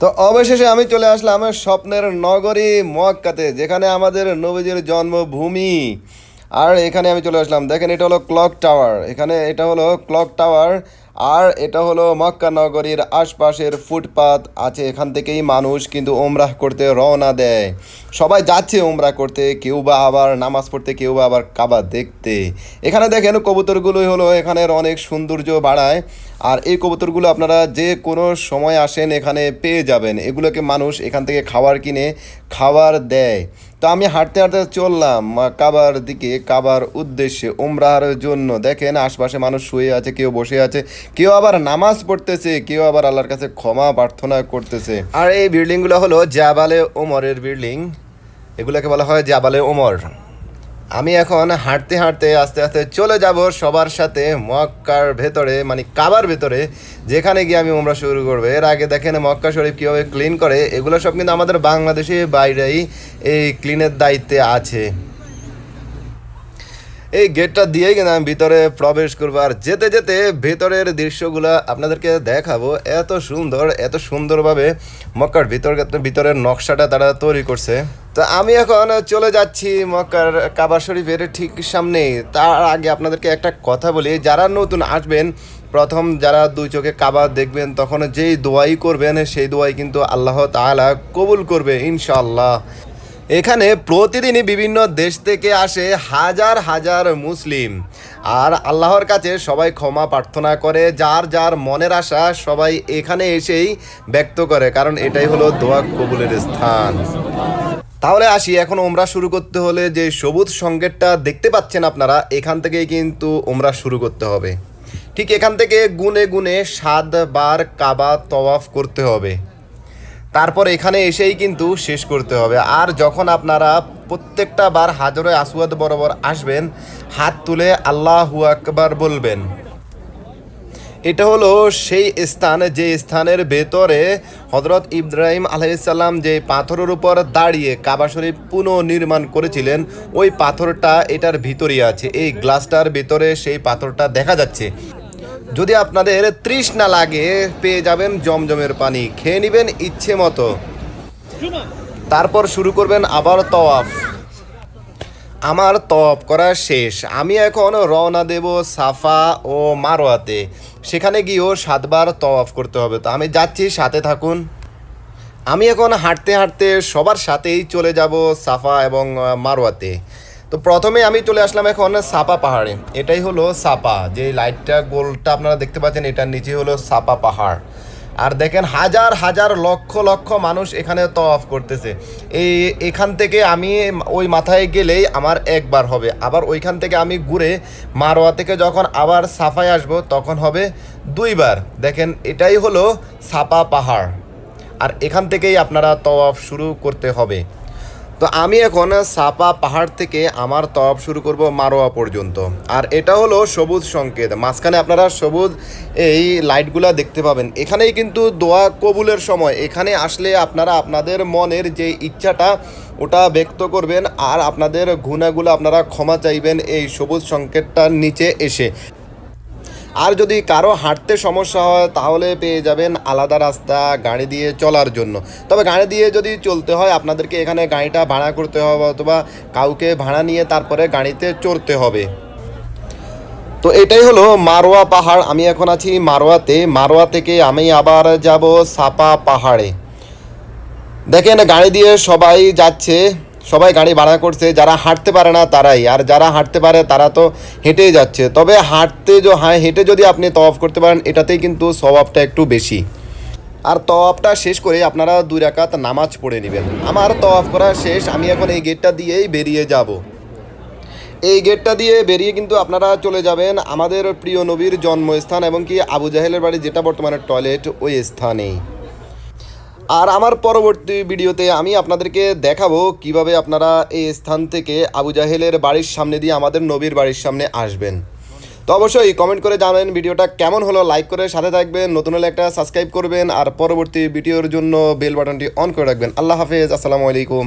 তো অবশেষে আমি চলে আসলাম আমার স্বপ্নের নগরী মক্কাতে, যেখানে আমাদের নবীজির জন্মভূমি। আর এখানে আমি চলে আসলাম। দেখেন, এটা হলো ক্লক টাওয়ার এখানে এটা হলো ক্লক টাওয়ার আর এটা হলো মক্কা নগরীর আশপাশের ফুটপাত, আছে এখান থেকেই মানুষ কিন্তু ওমরাহ করতে রওনা দেয়। সবাই যাচ্ছে ওমরা করতে, কেউ বা আবার নামাজ পড়তে, কেউ বা আবার কাবা দেখতে। এখানে দেখেন কবুতরগুলোই হলো এখানের অনেক সৌন্দর্য বাড়ায়। আর এই কবুতরগুলো আপনারা যে কোনো সময় আসেন এখানে পেয়ে যাবেন। এগুলোকে মানুষ এখান থেকে খাবার কিনে খাবার দেয়। তো আমি হাঁটতে হাঁটতে চললাম কাবার দিকে, কাবার উদ্দেশ্যে ওমরাহার জন্য। দেখেন আশপাশে মানুষ শুয়ে আছে, কেউ বসে আছে। কেউ আবার নামাজ পড়তেছে, কেউ আবার আল্লাহর কাছে ক্ষমা প্রার্থনা করতেছে। আর এই বিল্ডিংগুলো হলো জাবালে ওমরের বিল্ডিং এগুলোকে বলা হয় জাবালে ওমর। আমি এখন হাঁটতে হাঁটতে আস্তে আস্তে চলে যাব সবার সাথে মক্কার ভেতরে মানে কাবার ভেতরে, যেখানে গিয়ে আমি ওমরা শুরু করব। এর আগে দেখেন মক্কা শরীফ কীভাবে ক্লিন করে, এগুলো সব কিন্তু আমাদের বাংলাদেশে বাইরেই এই ক্লিনের দায়িত্বে আছে। এই গেটটা দিয়েই কিন্তু আমি ভিতরে প্রবেশ করব। আর যেতে যেতে ভেতরের দৃশ্যগুলো আপনাদেরকে দেখাবো। এত সুন্দর, এত সুন্দরভাবে মক্কার ভিতর, ভিতরের নকশাটা তারা তৈরি করছে। তো আমি এখন চলে যাচ্ছি মক্কার কাবা শরীফের ঠিক সামনে তার আগে আপনাদেরকে একটা কথা বলি, যারা নতুন আসবেন, প্রথম যারা দুই চোখে কাবা দেখবেন, তখন যেই দোয়াই করবেন, সেই দোয়াই কিন্তু আল্লাহ তাআলা কবুল করবে, ইনশাআল্লাহ। এখানে প্রতিদিনই বিভিন্ন দেশ থেকে আসে হাজার হাজার মুসলিম। আর আল্লাহর কাছে সবাই ক্ষমা প্রার্থনা করে, যার যার মনের আশা সবাই এখানে এসেই ব্যক্ত করে, কারণ এটাই হলো দোয়া কবুলের স্থান। তাহলে আসি, এখন ওমরা শুরু করতে হলে যে সবুজ সংকেতটা দেখতে পাচ্ছেন আপনারা, এখান থেকেই কিন্তু ওমরা শুরু করতে হবে। ঠিক এখান থেকে গুনে গুনে সাত বার কাবা তওয়াফ করতে হবে। তারপর এখানে এসেই কিন্তু শেষ করতে হবে। আর যখন আপনারা প্রত্যেকটা বার হাজরে আসওয়াদ বরাবর আসবেন, হাত তুলে আল্লাহু আকবার বলবেন। এটা হলো সেই স্থান, যে স্থানের ভেতরে হজরত ইব্রাহিম আলাইসাল্লাম যে পাথরের উপর দাঁড়িয়ে কাবা শরীফ পুনর্নির্মাণ করেছিলেন, ওই পাথরটা এটার ভিতরেই আছে। এই গ্লাসটার ভিতরে সেই পাথরটা দেখা যাচ্ছে। যদি আপনাদের তৃষ্ণা লাগে, পেয়ে যাবেন জমজমের পানি। খেয়ে নেবেন ইচ্ছে মতো। তারপর শুরু করবেন আবার তওয়াফ। আমার তপ করা শেষ। আমি এখন রওনা দেব সাফা ও মারোয়াতে সেখানে গিয়েও সাতবার তওয়াফ করতে হবে। তো আমি যাচ্ছি, সাথে থাকুন। আমি এখন হাঁটতে হাঁটতে সবার সাথেই চলে যাব সাফা এবং মারোয়াতে তো প্রথমে আমি চলে আসলাম এখন সাপা পাহাড়ে। এটাই হলো সাপা। যে লাইটটা, গোলটা আপনারা দেখতে পাচ্ছেন, এটার নিচে হলো সাপা পাহাড়। আর দেখেন হাজার হাজার, লক্ষ লক্ষ মানুষ এখানে তওয়াফ করতেছে। এই, এখান থেকে আমি ওই মাথায় গেলেই আমার একবার হবে। আবার ওইখান থেকে আমি ঘুরে মারোয়া থেকে যখন আবার সাফায় আসব, তখন হবে দুইবার। দেখেন, এটাই হলো সাপা পাহাড়। আর এখান থেকেই আপনারা তওয়াফ শুরু করতে হবে। তো আমি এখন সাপা পাহাড় থেকে আমার তপ শুরু করব মারোয়া পর্যন্ত। আর এটা হলো সবুজ সংকেত। মাঝখানে আপনারা সবুজ এই লাইটগুলা দেখতে পাবেন। এখানেই কিন্তু দোয়া কবুলের সময়। এখানে আসলে আপনারা আপনাদের মনের যে ইচ্ছাটা, ওটা ব্যক্ত করবেন আর আপনাদের গুণাগুলো আপনারা ক্ষমা চাইবেন এই সবুজ সংকেতটার নিচে এসে। আর যদি কারও হাঁটতে সমস্যা হয়, তাহলে পেয়ে যাবেন আলাদা রাস্তা গাড়ি দিয়ে চলার জন্য। তবে গাড়ি দিয়ে যদি চলতে হয়, আপনাদেরকে এখানে গাড়িটা ভাড়া করতে হবে অথবা কাউকে ভাড়া নিয়ে তারপরে গাড়িতে চড়তে হবে। তো এটাই হলো মারোয়া পাহাড়। আমি এখন আছি মারোয়াতে। মারোয়া থেকে আমি আবার যাব সাপা পাহাড়ে। দেখেন, গাড়ি দিয়ে সবাই যাচ্ছে। সবাই গাড়ি ভাড়া করছে, যারা হাঁটতে পারে না তারাই, আর যারা হাঁটতে পারে তারা তো হেঁটেই যাচ্ছে। তবে হাঁটতে হ্যাঁ হেঁটে যদি আপনি তওয়াফ করতে পারেন, এটাতেই কিন্তু স্বভাবটা একটু বেশি। আর তওয়াফটা শেষ করে আপনারা দুই রাকাত নামাজ পড়ে নেবেন। আমার তওয়াফ করা শেষ, আমি এখন এই গেটটা দিয়েই বেরিয়ে যাব। এই গেটটা দিয়ে বেরিয়ে কিন্তু আপনারা চলে যাবেন আমাদের প্রিয় নবীর জন্মস্থান এবং কি আবু জাহেলের বাড়ি, যেটা বর্তমানে টয়লেট ওই স্থানেই। আর আমার পরবর্তী ভিডিওতে আমি আপনাদেরকে দেখাবো কীভাবে আপনারা এই স্থান থেকে আবু জাহেলের বাড়ির সামনে দিয়ে আমাদের নবীর বাড়ির সামনে আসবেন। তো অবশ্যই কমেন্ট করে জানাবেন ভিডিওটা কেমন হলো লাইক করে সাথে থাকবেন, নতুন হলে একটা সাবস্ক্রাইব করবেন, আর পরবর্তী ভিডিওর জন্য বেল বাটনটি অন করে রাখবেন। আল্লাহ হাফেজ, আসসালামু আলাইকুম।